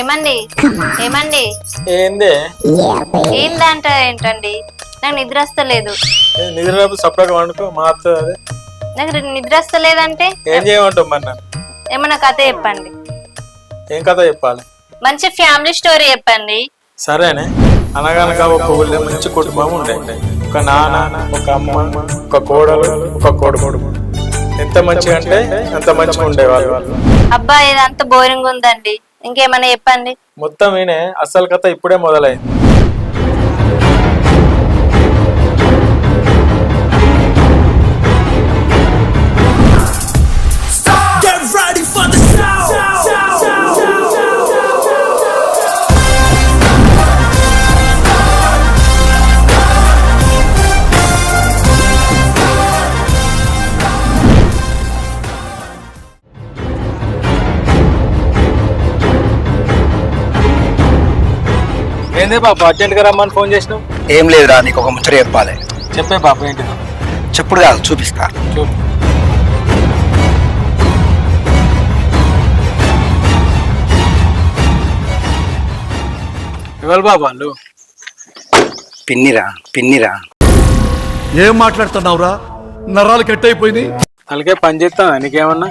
ఏమండి? ఏమండి? ఏందే? ఏందంట ఏంటండి? నాకు నిద్ర వస్తలేదు. నిద్రపు సపరేట్గా వండుకో మా అత్త అదే. నాకు నిద్ర వస్తలేదంటే ఏం చేయమంటావు మరి నన్ను? ఏమన్నా కథ చెప్పండి. ఏం కథ చెప్పాలి? మంచి ఫ్యామిలీ స్టోరీ చెప్పండి. సరేనే. అనగనగా ఒక ఊళ్ళో మంచి కుటుంబం ఉండే. ఒక నాన్న ఒక అమ్మ ఒక కోడలు ఒక కొడుకు. ఎంత మంచిగా అంటే అంత మంచిగా ఉండేవాళ్ళు. వాళ్ళు అబ్బా ఇదంతా బోరింగ్ ఉందండి. ఇంకేమైనా చెప్పండి. మొత్తం ఈయనే అసలు కథ ఇప్పుడే మొదలైంది. ఏందే బాబు? అర్జెంట్గా రమ్మని ఫోన్ చేసినావు? ఏం లేదురా నీకు ఒక ముచ్చట చెప్పాలి. చెప్పే బాబు ఏంటిది? చెప్పుడు కాదు చూపిస్తా. చూపు ఎవరు బాబు వాళ్ళు? పిన్నిరా పిన్నిరా. ఏం మాట్లాడుతున్నావురా? నరాలు కట్ అయిపోయినాయి అలాగే పని చేస్తాను నీకేమన్నా?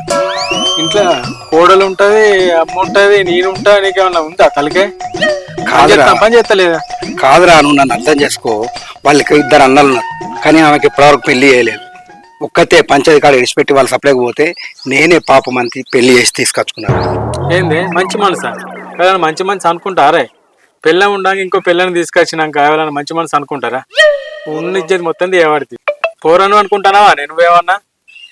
ఇంట్లో కోడలు ఉంటది అమ్మ ఉంటది నేను ఉంటా నీకేమన్నా ఉందా తలకే? కాదురా. పని చేస్తలేదా? కాదురా నువ్వు నన్ను అర్థం చేసుకో. వాళ్ళకి ఇద్దరు అన్నలు ఉన్నారు. కానీ ఆమెకి ఇప్పటివరకు పెళ్ళి చేయలేదు. ఒక్కతే పంచాయతీ కాడ ఇడిచిపెట్టి వాళ్ళు సప్లైకి పోతే నేనే పాప మంతి పెళ్ళి చేసి తీసుకొచ్చుకున్నాను ఏంది? మంచి మనసా? ఎవరైనా మంచి మనసు అనుకుంటారే? పిల్ల ఉండాక ఇంకో పిల్లని తీసుకొచ్చినాక ఎవరైనా మంచి మనసు అనుకుంటారా? ఉన్న ఇచ్చేది మొత్తం చేయవాడిది పోరను అనుకుంటానావా? నేను ఏమన్నా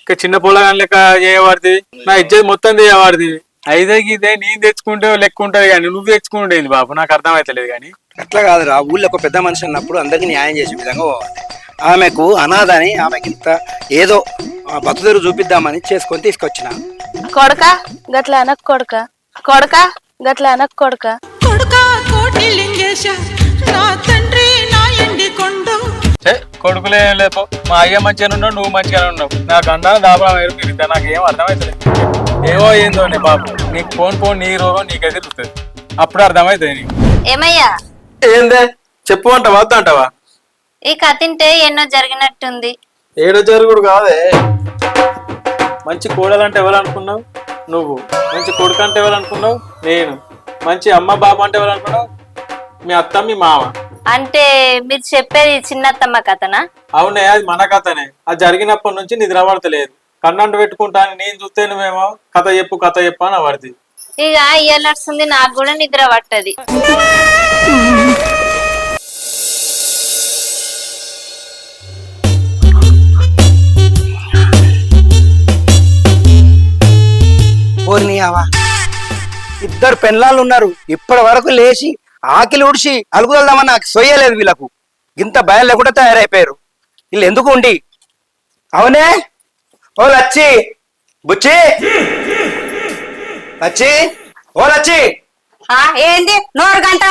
ఇంకా చిన్న పొలగాని లెక్క చేయవాడిది నా ఇచ్చేది మొత్తం చేయవాడిది అయితే ఇదే నేను తెచ్చుకుంటే లెక్క ఉంటది కానీ నువ్వు తెచ్చుకుంటేది బాబు? నాకు అర్థమైతలేదు కానీ. అట్లా కాదురా ఊళ్ళో ఒక పెద్ద మనిషి అన్నప్పుడు అందరికీ న్యాయం చేసే విధంగా పోవాలి. ఆమెకు అనాథ అని ఆమెకి ఇంత ఏదో ఆ బతుదెరు చూపిద్దామని చేసుకొని తీసుకొచ్చిన. కొడక గట్ల అనక్ కొడక. కొడక గట్ల అనక్ కొడక. కొడుకా కోటి లింగేశ నా తండ్రి నా ఎండి కొండ. ఛే, కొడుకులే లేపో. మా అయ్య మంచిగా ఉన్నావు నువ్వు మంచిగానే ఉన్నావు. నాకు అన్నా దాబా వేరు తిరుగుతా నాకు ఏం అర్థమవుతలేదు ఏమో ఏందో నీ బాబు. నీకు ఫోన్ ఫోన్ నీ రోగం నీకే తిరుగుతుంది అప్పుడు అర్థమవుతుంది నీకు. ఏమయ్యా? ఏందే? చెప్పు అంటావా వద్దు అంటావా? ఈ కథ వింటే ఎన్నో జరిగినట్టుంది. ఏడో జరుగుడు కాదే. మంచి కోడలంటే ఎవరు అనుకున్నావు నువ్వు. మంచి కొడుకు అంటే ఎవరు అనుకున్నావు నేను. మంచి అమ్మ బాబు అంటే ఎవరు అనుకున్నావు మీ అత్త మీ మామ. అంటే మీరు చెప్పేది చిన్నత్తమ్మ కథనా? అవునే అది మన కథనే. అది జరిగినప్పటి నుంచి నిద్ర పడతలేదు కన్నంట పెట్టుకుంటాను నేను చూస్తే నువ్వేమో కథ చెప్పు కథ చెప్పు అని పడుతుంది ఇక ఇయ్య నడుస్తుంది నాకు కూడా నిద్ర పట్టది. ఇద్దరు పెళ్ళాళ్ళు ఉన్నారు. ఇప్పటి వరకు లేచి ఆకిలి ఉడిచి అలుగుదల్దామని నాకు సొయ్యలేదు వీళ్ళకు. ఇంత భయం లేకుండా తయారైపోయారు. వీళ్ళు ఎందుకు ఉండి? అవునే? ఓ లచ్చి! బుచ్చి! లచ్చి! ఓ లచ్చి! ఆ ఏంది? నోరు గంట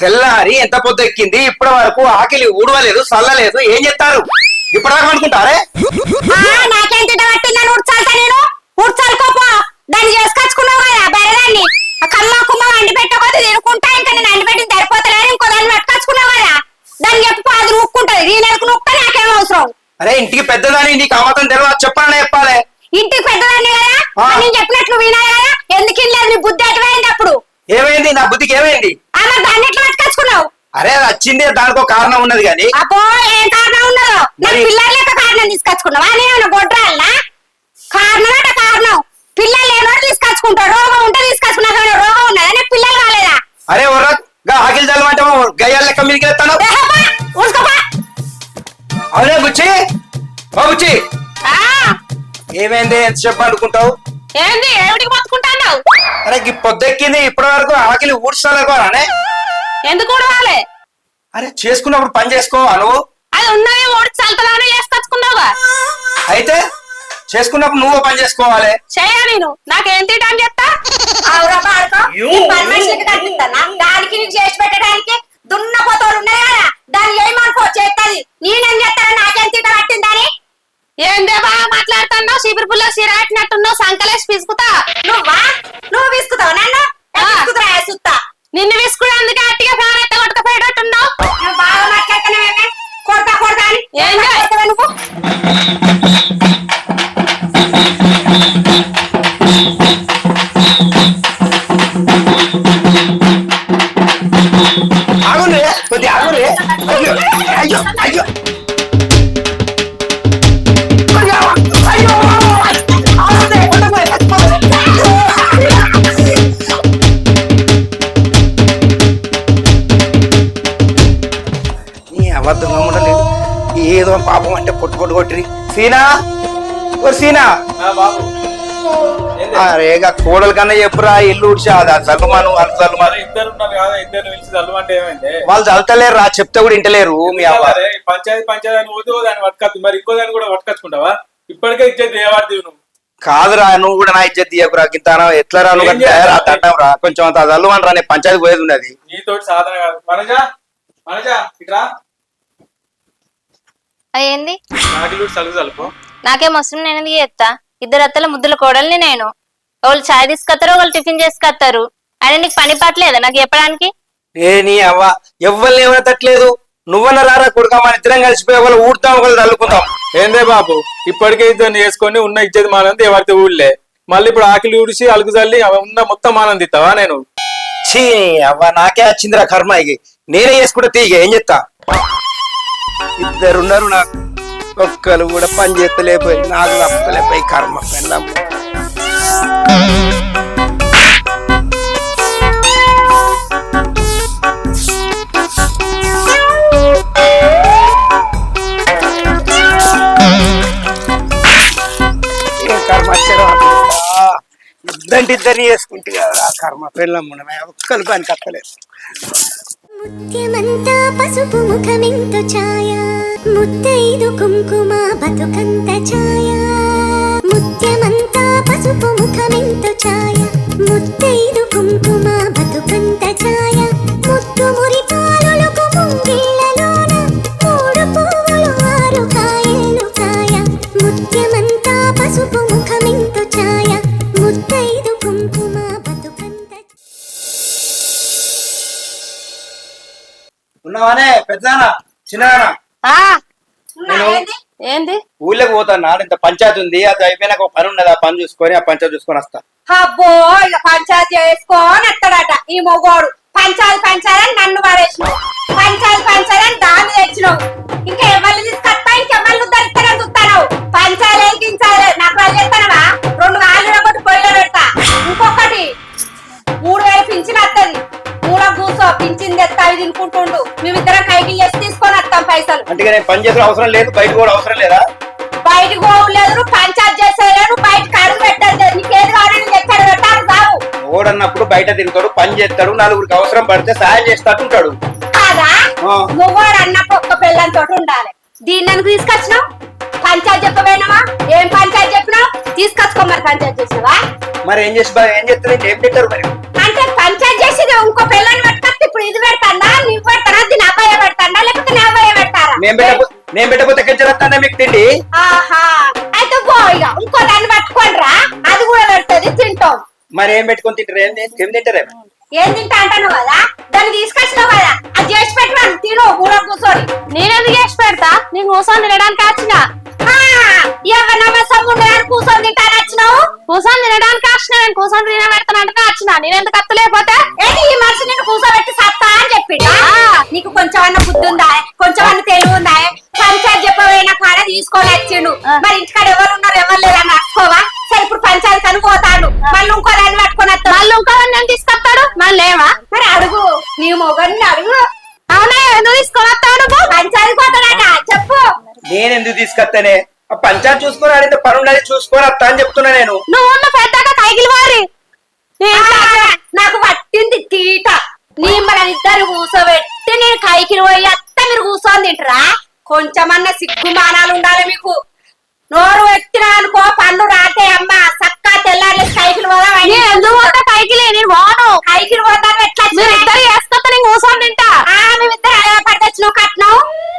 తెల్లారి ఎంత పొద్దు ఎక్కింది? ఇప్పటి వరకు ఆకిలి ఊడవలేదు చల్లలేదు ఏం చెప్తారు ఇప్పటివరకు అనుకుంటారే నాకేం పట్టిందని ఉడ్చాలతా నేను ఉడ్చాలకోపో దాన్ని చేసుకొచ్చుకున్నావు కదా బెరదాన్ని ఆ కమ్మ కుమ్మ వండి పెట్టకపోతే తినుకుంటా ఇంకా నేను అండి పెట్టింది సరిపోతలేదు ఇంకో దాన్ని పట్టుకొచ్చుకున్నావు కదా దాన్ని చెప్పు అది నూక్కుంటది నీ నెలకు నూక్క నాకేం అవసరం అరే ఇంటికి పెద్దదాని నీకు అమ్మతం తెలియదు చెప్పాలనే చెప్పాలి. ఇంటికి పెద్దదాన్ని కదా? నేను చెప్పినట్లు కదా? ఎందుకు ఇల్లేదు నీ బుద్ధి అటువైంది అప్పుడు? ఏమైంది? నా బుద్ధికి ఏమైంది? దాన్ని ఎట్లా పట్టుకొచ్చుకున్నావు? అరే వచ్చింది దానికి ఒక కారణం ఉన్నది కానీ. అబ్బో ఏం కారణం ఉన్నదో? నా పిల్లల లెక్క కారణం తీసుకొచ్చుకున్నావా? నేను గొడ్రాలనా? కారణం అంటే కారణం. పిల్లలు ఏమో తీసుకొచ్చుకుంటాడు. రోగం ఉంటే తీసుకొచ్చుకున్నా కానీ రోగం ఉన్నదా? పిల్లలు రాలేదా అరే ఆ, ఏమైంది? ఎంత చెప్పు అనుకుంటావు ఏంది? ఏమిటికి బతుకుంటాను అరే ఈ పొద్దెక్కింది ఇప్పటి వరకు ఆకిలి ఊడ్చాలనుకోరానే ఎందుకు రాలే అరే చేసుకున్నప్పుడు పని చేసుకో నువ్వు? అది ఉన్నది ఓడి చల్తలానే చేసుకొచ్చుకున్నావుగా. అయితే చేసుకున్నప్పుడు నువ్వు పని చేసుకోవాలి. చేయ నేను? నాకేం తింటాను చెప్తా? దానికి నీకు చేసి పెట్టడానికి దున్నపోతోడు ఉన్నాయి దాన్ని ఏమనుకో చేస్తుంది నేనేం చేస్తాను నాకేం తింట పట్టిందని? ఏందే బాగా మాట్లాడుతున్నావు? చీపురు పుల్ల సిరాటినట్టున్నావు సంకలేసి పిసుకుతా. నువ్వా నువ్వు పిసుకుతావు నన్ను? తీసుకురా సుత్తా? నిన్ను విసుకుడు అందుకే అట్టిగా ఫ్యాన్ ఎత్త కొట్టకపోయేటట్టున్నావు? బాగా మాట్లాడుతున్నావేమే? కొడతా కొడతా అని. ఏం నువ్వు. అబద్ధంగా ఉండలేదు. ఏదో పాపం అంటే పొట్టు పొట్టు కొట్టిరి. సీనా? ఓ సీనా? అరే కోడల కన్నా చెప్పురా ఇల్లు ఉడిచా అది చల్లుమాను అది చల్లుమాను కదా వాళ్ళు చల్లుతలేరు రా చెప్తే కూడా ఇంటలేరు మీ పంచాయతీ పంచాయతీ అని పోతే దాన్ని పట్టుకొచ్చు మరి ఇంకో దాన్ని కూడా పట్టుకొచ్చుకుంటావా? ఇప్పటికే ఇచ్చేది ఏ వాడిది నువ్వు. కాదురా నువ్వు కూడా నా ఇజ్జత్ తీయకురా గింత ఎట్లా రా నువ్వు? రా తంటాం రా. కొంచెం అంత చల్లుమని రా నేను పంచాయతీ పోయేది ఉన్నది. నీతోటి సాధన కాదు. మనజా మనజా ఇట్రా చలుపు నాకేం అవసరం నేను ఎందుకు చేస్తా ఇద్దరు అత్తల ముద్దుల కోడల్ని నేను. వాళ్ళు చాయ్ తీసుకొస్తారు వాళ్ళు టిఫిన్ చేసుకొస్తారు అని నీకు పని పట్టలేదా నాకు చెప్పడానికి? ఏ నీ అవ్వ ఎవ్వరిని ఏమనతట్లేదు? నువ్వన్న రారా కొడుకా మన ఇద్దరం కలిసిపోయి ఒకళ్ళు ఊడతాం ఒకళ్ళు చల్లుకుందాం ఏందే బాబు ఇప్పటికే ఇద్దరు వేసుకొని ఉన్న ఇచ్చేది మానంది ఎవరితో ఊళ్ళే. మళ్ళీ ఇప్పుడు ఆకిలి ఊడిసి అలుగు చల్లి అవి ఉన్న మొత్తం ఆనందిస్తావా నేను? ఛీ అవ్వ నాకే వచ్చిందిరా కర్మ ఇక నేనే చేసుకుంటే తీగ ఏం చెప్తా? ఇద్దరున్నారు నాకు. ఒక్కరు కూడా పని చేస్తలేపోయి నాకు తప్పలేపోయి కర్మ. పెళ్ళాం ఏం కర్మ ఇద్దరిని చేసుకుంటే కదా కర్మ పెళ్ళం ఒక్కరు పని కట్టలేదు ముత్యమంతా పసుపు ముఖమెంత ఛాయ. ముత్తైదు కుంకుమ బతుకంత ఛాయ. ముత్యమంతా పసుపు ముఖమెంత ఛాయ. ముత్తైదు కుంకుమ బతుకంత ఛాయ. ముత్తు మురి ఉన్నావానే? పెద్దనా చిన్ననా ఆ. నేను ఏంది? ఊళ్ళోకి పోతాను? ఇంత పంచాయతీ ఉంది. అది అయిపోయినాక ఒక పని ఉన్నది. ఆ పని చూసుకొని ఆ పంచాయతీ చూసుకొని వస్తా. అబ్బో ఇక పంచాయతీ చేసుకొని వస్తాడట ఈ మొగోడు. పంచాయతీ అని నన్ను పడేసినావు. పంచాయతీ పంచాయతీ అని దాన్ని తెచ్చినావు. ఇంకా ఎవరిని తీసుకొస్తా ఇంకెవరిని ఉద్ధరిస్తానని చూస్తాను పంచాయతీ గించాలి? నాకు వాళ్ళు చెప్తానవా? రెండు కాళ్ళు తినుకుంటుండు మేమిద్దరం కైకి చేసి తీసుకొని వస్తాం పైసలు. అంటే నేను పని చేసిన అవసరం లేదు బయట కూడా అవసరం లేదా? బయటకు పోలేదు నువ్వు పంచాయతీ చేసేలేదు బయటకు అడుగు నీకేది కావాలి నేను ఎక్కడ పెట్టాలి సాగు. ఓడన్నప్పుడు బయట తింటాడు పని చేస్తాడు నలుగురికి అవసరం పడితే సాయం చేస్తాడు ఉంటాడు. కాదా. నువ్వు అన్నప్పుడు ఒక్క పిల్లంతో ఉండాలి. దీన్ని ఎందుకు తీసుకొచ్చినావు? పంచాయతీ చెప్పబోయినావా? ఏం పంచాయతీ చెప్పినావు? తీసుకొచ్చుకో మరి పంచాయతీ చేసినావా? మరి ఏం చేసి ఏం చేస్తారు ఏం తింటారు మరి? అంటే పంచాయతీ చేసేది ఇంకో పిల్లని పట్టుకొస్తే ఇప్పుడు ఇది పెడతాడా నేను పెట్టకపోతే నేను పెట్టకపోతే ఎక్కడ మీకు తిండి? ఆహా. అయితే పో ఇక ఇంకో దాన్ని పట్టుకోండి రా. అది కూడా పెడుతుంది తింటాం. మరి ఏం పెట్టుకొని తింటారు? ఏం తింటారు? ఏం తింటారు? ఏం తింటా అంటాను కదా? దాన్ని తీసుకొచ్చినావు కదా? అది చేసి పెట్టినాను తిను ఊర కూర్చొని నేనెందుకు చేసి పెడతా? నీకు కూర్చొని తినడానికి వచ్చిన. ఎవరినమ్మ సమ్ముండే కూర్చొని తింటాను వచ్చినావు? కూర్చొని తినడానికి వచ్చిన నేను కూర్చొని తిన పెడతానంటే వచ్చిన. నేనెందుకు అత్తలేకపోతే? ఏంటి ఈ మనిషి నిన్ను కూర్చోబెట్టి సత్తా అని చెప్పిండా? నీకు కొంచెం అన్న బుద్ధి ఉందా? కొంచెం అన్న మరి ఇంటికాడ ఎవరు ఉన్నారు ఎవరు లేదని రాసుకోవా? సరే ఇప్పుడు పంచాయతీ అని పోతాడు. మళ్ళీ ఇంకో దాన్ని పట్టుకొని వస్తాడు. మళ్ళీ ఇంకో నేను తీసుకొస్తాడు? మళ్ళీ లేవా? మరి అడుగు. నీ మొగని అడుగు. అవునా ఎందుకు తీసుకొని వస్తావు నువ్వు? పంచాయతీ పోతాడట. చెప్పు. నేను ఎందుకు తీసుకొస్తానే ఆ పంచాయతీ చూసుకొని ఆడితే పని ఉన్నది చూసుకొని వస్తా అని చెప్తున్నా నేను. నువ్వు ఉన్న పెద్దగా కైకిలి వారి. ఆ, నాకు పట్టింది తీట. నీ మన ఇద్దరు కూర్చోబెట్టి నేను కైకి పోయి అత్త మీరు కూర్చొని తింటరా? కొంచెమన్నా సిగ్గు మానాలు ఉండాలి మీకు. నోరు ఎత్తినా అనుకో పన్ను రాతే అమ్మ సక్క తెల్లారి కైకిలు పోదాం ఎందుకు పోతా కైకిలి నేను పోను. కైకిలు పోదాం ఎట్లా ఇద్దరు వేసుకొస్తా నేను కూర్చొని తింటా. మేమిద్దరు అలా పట్టొచ్చినావు కట్నం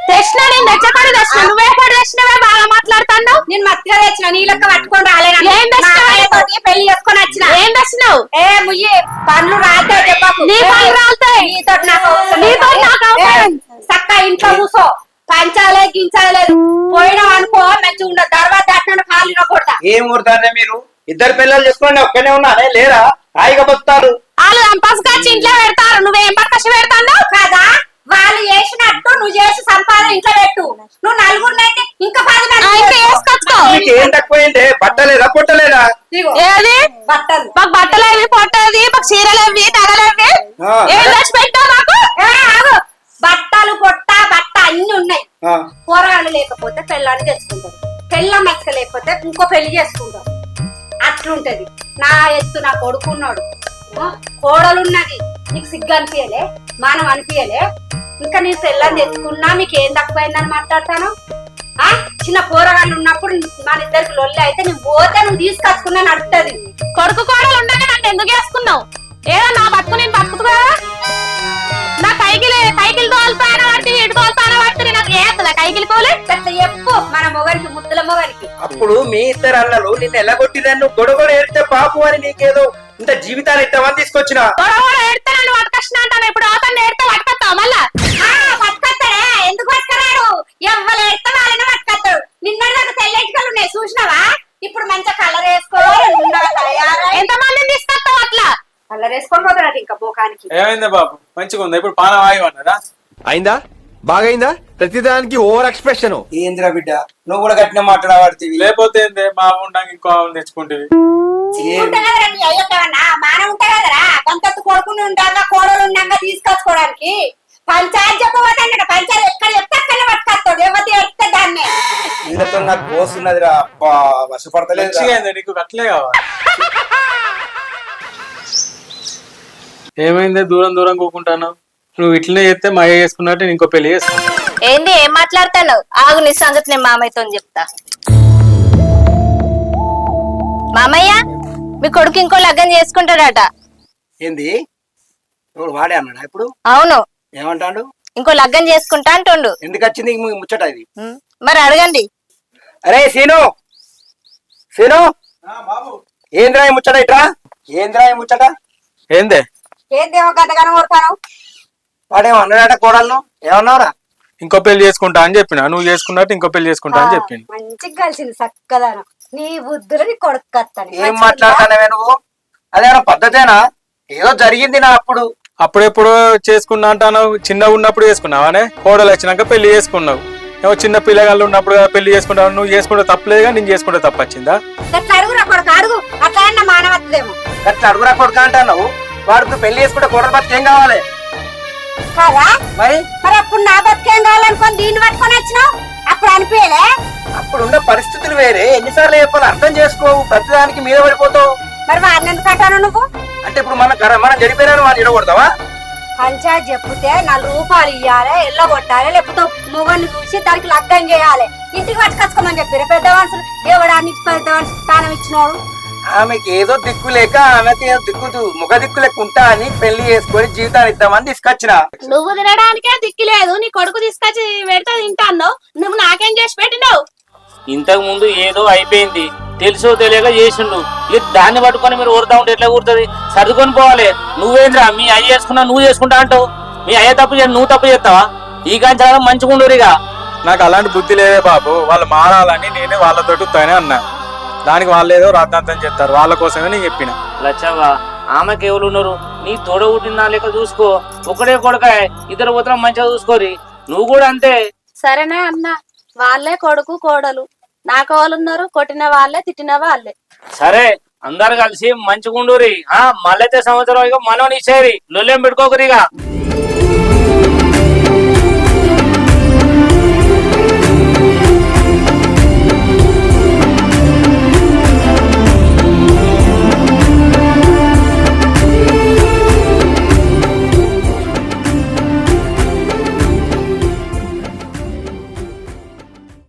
తెచ్చిన నేను తెచ్చకొని తెచ్చిన. నువ్వే పడి తెచ్చినవే బాగా మాట్లాడుతున్నావు. నేను మత్తిగా తెచ్చిన నీ లెక్క పట్టుకొని రాలేను ఏం తెచ్చినావు? పెళ్ళి చేసుకొని వచ్చిన. ఏం వచ్చినావు ఏ ముయ్యి పండ్లు రాలుతాయి చెప్పకు. నీ పండ్లు రాలుతాయి. నీతోటి నాకు లేదు. నాకు చక్క ఇంట్లో కూసో. పంచాలే గించాలేదు పోయినాం అనుకో మంచిగా ఉండదు తర్వాత దాటిన కాళ్ళు కొడతా ఏం ఊరుతారే మీరు? ఇద్దరు పిల్లలు చేసుకోండి ఒక్కనే ఉన్నానే లేరా? హాయిగా బతుకుతారు. వాళ్ళు సంపాసుకొచ్చి ఇంట్లో పెడతారు. నువ్వేం పక్కసి పెడతావు కదా? వాళ్ళు చేసినట్టు నువ్వు చేసి సంపాదన ఇంట్లో పెట్టు. నువ్వు నలుగురినైతే ఇంకా పది మంది ఇంకా వేసుకొచ్చుకో. మీకు ఏం తక్కువైంది? బట్టలేదా? పుట్టలేదా? ఏది? బట్టలు. మాకు బట్టలు అవి పొట్టది? మాకు చీరలు అవి నగలు అవి ఆ. ఏం తెచ్చి పెట్టావు నాకు. బట్టలు పొట్ట బట్ట అన్ని ఉన్నాయి. ఆ, పోరాళ్ళు లేకపోతే పెళ్ళాన్ని తెచ్చుకుంటారు. పెళ్ళ మచ్చక లేకపోతే ఇంకో పెళ్ళి చేసుకుంటారు అట్లుంటది. నా ఎత్తు నా కొడుకున్నాడు కోడలున్నది. నీకు సిగ్గు అనిపించలే మనం అనిపించలే ఇంకా నేను పెళ్ళని తెచ్చుకున్నా మీకు ఏం తక్కువైందని మాట్లాడతాను? ఆ చిన్న పోరగాళ్ళు ఉన్నప్పుడు మన ఇద్దరికి లొల్లి అయితే నేను పోతే నువ్వు తీసుకొచ్చుకున్నా నడుస్తుంది కొడుకు కోడలు ఉండగా నన్ను ఎందుకు వేసుకున్నావు ఏదో నా బతుకు నేను బతుకుతుగా నా కైకిలి కైకిలి తోలుతానా? పడితే ఇటు తోలుతానా? కైకిలి కోలి మన మొగనికి ముద్దుల మొగనికి. అప్పుడు మీ ఇద్దరు అన్నలు నిన్ను ఎల్లగొట్టిరని నువ్వు గొడవ ఏడితే పాపు అని నీకేదో ఇంత జీవితాన్ని ఇట్టమని తీసుకొచ్చిన? ఏడితే నన్ను అంటాను. ఇప్పుడు అవతన్ని ఏడితే మళ్ళా? ఎందుకు ఎవ్వరు వాళ్ళని ఉన్నాయి చూసినావా? ఇప్పుడు మంచిగా కలర్ వేసుకోవాలి ఎంతమందిని తీసుకొస్తావు అట్లా? కలర్ వేసుకొని పోతున్నాడు ఇంకా ఏమైంది బాబు? మంచిగా ఉంది ఇప్పుడు పానం ఆగి అన్నారా అయిందా? బాగైందా? ప్రతిదానికి ఓవర్ ఎక్స్ప్రెషన్. ఏంద్రా బిడ్డ? నువ్వు కూడా గట్టిన మాట్లాడబడుతుంది లేకపోతే ఏంది? మా ఉండంగా ఇంకో ఆవును తెచ్చుకుంటేవి. ఉంటా కదరా కొడుకుని ఉండగా కోడలు ఉండగా తీసుకొచ్చుకోవడానికి పంచాయతీ చెప్పబోతాడు పంచాయతీ ఎక్కడ చెప్తే అక్కడ పట్టుకొస్తాడు ఎవరి ఎడితే దాన్ని. వీళ్ళతో నాకు నీకు అట్లే కావాలి. ఏమైంది? దూరం దూరం కూకుంటాను నువ్వు ఇట్లనే చేస్తే మా అయ్య చేసుకున్నట్టు నేను ఇంకో పెళ్ళి చేసుకుంటా ఏంది ఏం మాట్లాడతాను? ఆగు నీ సంగతి నేను మామయ్యతో చెప్తా. మామయ్య మీ కొడుకు ఇంకో లగ్గం చేసుకుంటాడట. ఏంది? ఇప్పుడు వాడే అన్నాడా ఇప్పుడు? అవును. ఏమంటాడు? ఇంకో లగ్గం చేసుకుంటా అంటుండు. ఎందుకు వచ్చింది ఈ ము- ముచ్చట ఇది? ఉమ్, మరి అడగండి. అరే సీను! సీను! ఏంద్రా ఈ ముచ్చట ఇట్రా? ఏంద్రా ఈ ముచ్చట? ఏందే? ఏందేమో గంటగానే కొడతాను? వాడేమో అన్నాడట కోడలను? ఏమన్నావురా? ఇంకో పెళ్ళి చేసుకుంటా అని చెప్పిన. నువ్వు చేసుకున్నట్టు ఇంకో పెళ్ళి చేసుకుంటా అని చెప్పింది. మంచిగా కలిసింది చక్కదానం నీ బుద్ధులు నీ కొడుకు కత్తాను ఏం మాట్లాడతానవే నువ్వు? అదేనా పద్ధతేనా? ఏదో జరిగింది నా అప్పుడు. అప్పుడెప్పుడు చేసుకున్నా అంటాను. చిన్నగా ఉన్నప్పుడు చేసుకున్నావానే? కోడలు వచ్చినాక పెళ్ళి చేసుకున్నావు. ఏమో చిన్న పిల్లగాళ్ళు ఉన్నప్పుడు పెళ్ళి చేసుకుంటావు. నువ్వు చేసుకుంటే తప్పలేదుగా నేను చేసుకుంటే తప్పు వచ్చిందా అట్లా అడుగురా కొడుకు అంటున్నావు. వాడికి పెళ్ళి చేసుకుంటే కోడలు బతికి ఏం కావాలి? కాదా? మరి? మరి అప్పుడు నా బతికేం కావాలనుకొని దీన్ని పట్టుకొని వచ్చినావు? అప్పుడు అనిపించలే? అప్పుడున్న పరిస్థితులు వేరే. ఎన్నిసార్లు చెప్పాలి అర్థం చేసుకోవు. ప్రతిదానికి మీద పడిపోతావు. మరి వాడిని ఎందుకు అంటాను నువ్వు? అంటే ఇప్పుడు మన మనం జరిపోయినా వాళ్ళు ఇడగొడతావా? పంచాయతీ చెప్తే నాలుగు రూపాయలు ఇవ్వాలి ఎల్ల కొట్టాలి లేకపోతే మొగన్ని చూసి దానికి లగ్గం చేయాలి. ఇంటికి పట్టుకొచ్చుకోమని చెప్పారు పెద్ద మనుషులు ఎవడానికి పెద్ద మనుషులు స్థానం ఇచ్చినోడు. ఆమెకి ఏదో దిక్కు లేక ఆమెకి ఏదో దిక్కు ముఖ దిక్కు లేక ఉంటా అని పెళ్ళి చేసుకొని జీవితాన్ని ఇద్దామని తీసుకొచ్చిన. నువ్వు తినడానికే దిక్కు లేదు. నీ కొడుకు తీసుకొచ్చి పెడితే తింటాను నువ్వు నాకేం చేసి పెట్టినావు? ఇంతకు ముందు ఏదో అయిపోయింది. తెలుసో తెలియక చేసిండు. ఇక దాన్ని పట్టుకొని మీరు ఊరుతా ఉంటే ఎట్లా ఊరుతుంది? సర్దుకొని పోవాలి. నువ్వేంద్రా? మీ అయ్య చేసుకున్నా నువ్వు చేసుకుంటా అంటావు. మీ అయ్య తప్పు చేయ నువ్వు తప్పు చేస్తావా? ఈ కాంచాలం మంచిగా ఉండరు ఇక నాకు అలాంటి బుద్ధి లేదే బాబు. వాళ్ళు మారాలని నేనే వాళ్ళతోటి ఉత్తానే అన్నా దానికి వాళ్ళు ఏదో రాద్ధాంతం చెప్తారు. వాళ్ళ కోసమే నేను చెప్పిన. లచ్చవ్వా ఆమెకి ఎవరు ఉన్నారు? నీ తోడ పుట్టిన లెక్క చూసుకో. ఒకడే కొడుక ఇద్దరు పోతున్నా మంచిగా చూసుకోరి. నువ్వు కూడా అంతే. సరేనే అన్న. వాళ్ళే కొడుకు కోడలు. నాకు వాళ్ళు ఉన్నారు కొట్టిన వాళ్ళే తిట్టిన వాళ్ళే. సరే అందరు కలిసి మంచిగా ఉండురి ఆ మళ్ళైతే సంవత్సరం ఇక మనం ఇచ్చేరి లొల్లేం పెట్టుకోకరిగా